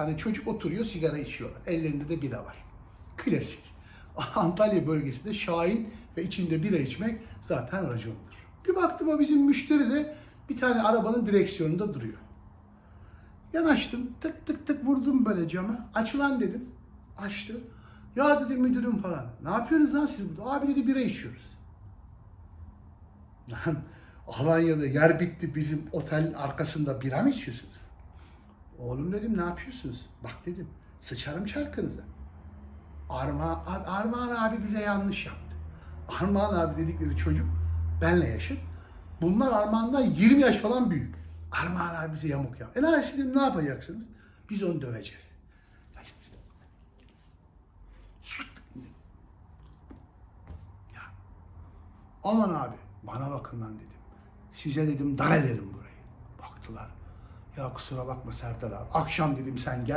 tane çocuk oturuyor sigara içiyorlar. Ellerinde de bira var. Klasik. Antalya bölgesinde şahin ve içinde bira içmek zaten racondur. Bir baktım o bizim müşteri de bir tane arabanın direksiyonunda duruyor. Yanaştım tık tık tık vurdum böyle cama. Aç ulan dedim. Açtı. Ya dedi müdürüm falan. Ne yapıyorsunuz lan siz burada? Abi dedi bira içiyoruz. Lan Alanya'da yer bitti bizim otel arkasında bira mı içiyorsunuz? Oğlum dedim ne yapıyorsunuz? Bak dedim sıçarım şarkınıza. Arma, Armağan abi bize yanlış yaptı. Armağan abi dedikleri çocuk benle yaşıt. Bunlar Armağan'dan 20 yaş falan büyük. Armağan abi bize yamuk yap. E ne dedim ne yapacaksınız? Biz onu döveceğiz. Ya. Aman abi bana bakın lan dedim. Size dedim dar ederim burayı. Baktılar. Ya kusura bakma Serdar abi. Akşam dedim sen gel.